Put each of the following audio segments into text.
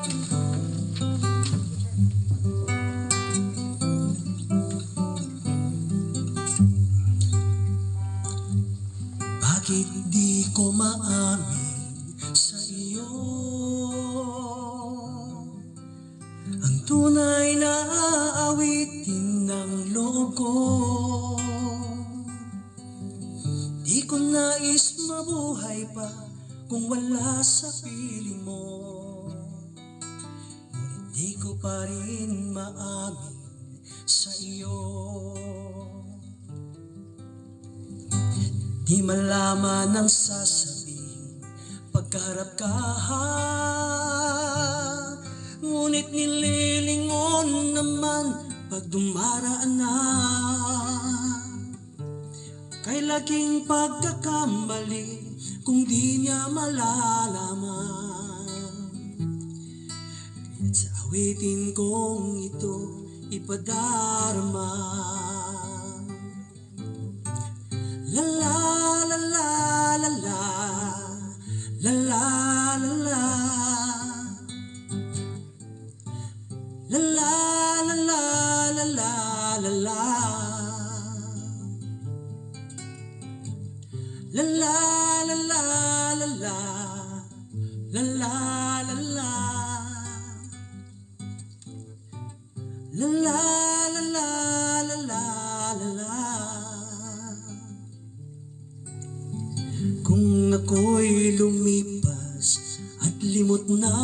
Bakit di ko maamin sa iyo? Ang na aawitin ng loob ko nais mabuhay pa kung wala sa piling mo di ko pa rin maamin sa iyo. Di malaman ang sasabihin Pagkarap ka Ngunit nililingon naman Pag dumaraan na. Kay laging pagkakamali Kung di niya malalaman awitin kong ito la la la la la La la. La la La la. La la la la la la La la. La la La la la la la la la Kung ako'y lumipas at limot na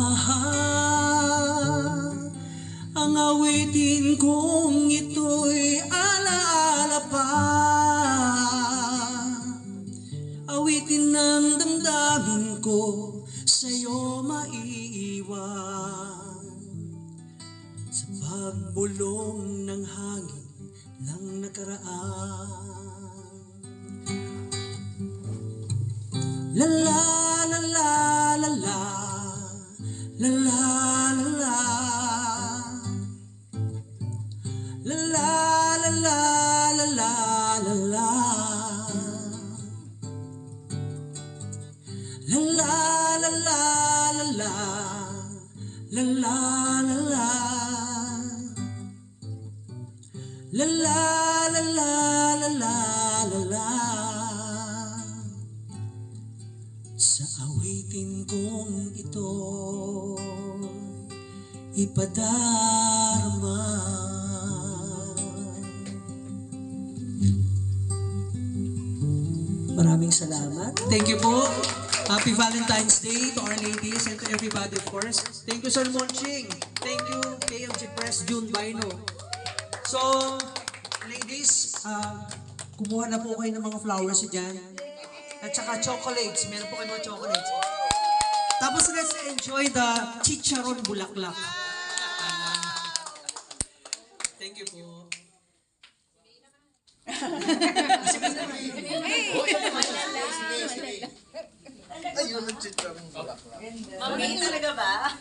Ang awitin kong ito'y alaala pa. Awitin ng damdamin ko sa'yo maiiwan pagbulong ng hangin ng nakaraan La la la la la la La la la la La la la la la la la la La la la la la la La la la la La la la la la Sa awitin kong ito Ipadarma Maraming salamat. Thank you po. Happy Valentine's Day to our ladies and to everybody, of course. Thank you, Sir Monching. Thank you, KMG Press, June Bino. So, ladies, uh, kumuha na po kayo ng mga flowers dyan. At saka chocolates. Meron po kayo mga chocolates. Tapos let's enjoy the chicharon bulaklak. Thank you po. Ayun ang chicharon bulaklak. Mamili talaga ba?